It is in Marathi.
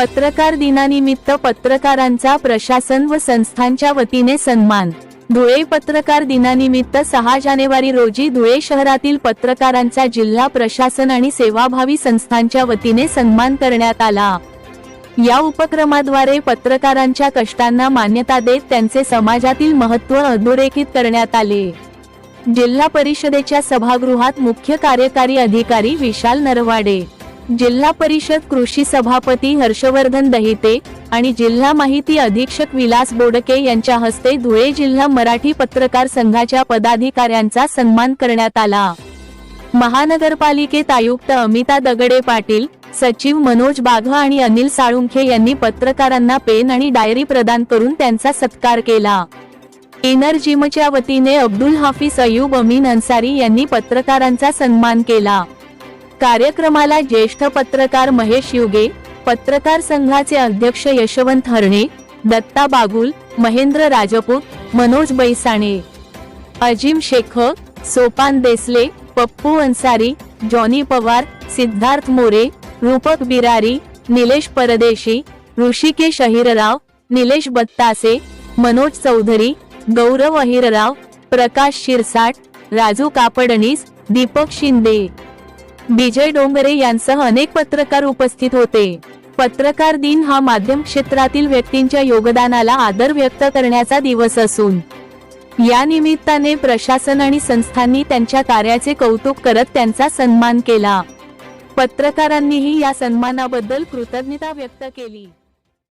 पत्रकार दिनानिमित्त पत्रकारांचा प्रशासन व संस्थांच्या वतीने सन्मान. धुळे पत्रकार दिनानिमित्त सहा जानेवारी रोजी धुळे शहरातील पत्रकारांचा जिल्हा प्रशासन आणि सेवाभावी संस्थांच्या वतीने सन्मान करण्यात आला. या उपक्रमाद्वारे पत्रकारांच्या कष्टांना मान्यता देत त्यांचे समाजातील महत्त्व अधोरेखित करण्यात आले. जिल्हा परिषदेच्या सभागृहात मुख्य कार्यकारी अधिकारी विशाल नरवाडे जिल्हा परिषद कृषी सभापती हर्षवर्धन दहिते आणि जिल्हा माहिती अधीक्षक विलास बोडके यांच्या हस्ते धुळे जिल्हा मराठी पत्रकार संघाच्या पदाधिकाऱ्यांचा सन्मान करण्यात आला. महानगरपालिकेत आयुक्त अमिता दगडे पाटील सचिव मनोज बाघ आणि अनिल साळुंखे यांनी पत्रकारांना पेन आणि डायरी प्रदान करून त्यांचा सत्कार केला. इनर जिमच्या वतीने अब्दुल हाफिज अयूब अमीन अन्सारी यांनी पत्रकारांचा सन्मान केला. कार्यक्रमाला ज्येष्ठ पत्रकार महेश युगे पत्रकार संघाचे अध्यक्ष यशवंत हरणे दत्ता बागुल महेंद्र राजपूत मनोज बैसाणे अजिम शेख सोपान देसले पप्पू अन्सारी जॉनी पवार सिद्धार्थ मोरे रूपक बिरारी निलेश परदेशी ऋषिकेश अहिरराव निलेश बत्तासे मनोज चौधरी गौरव अहिरराव प्रकाश शिरसाट राजू कापडणीस दीपक शिंदे. विजय डोंगरे यांसह अनेक पत्रकार उपस्थित होते. पत्रकार दिन हा माध्यम क्षेत्रातील व्यक्तींच्या योगदानाला आदर व्यक्त करण्याचा दिवस असून या निमित्ताने प्रशासन आणि संस्थांनी त्यांच्या कार्याचे कौतुक करत त्यांचा सन्मान केला. पत्रकारांनीही या सन्मानाबद्दल कृतज्ञता व्यक्त केली.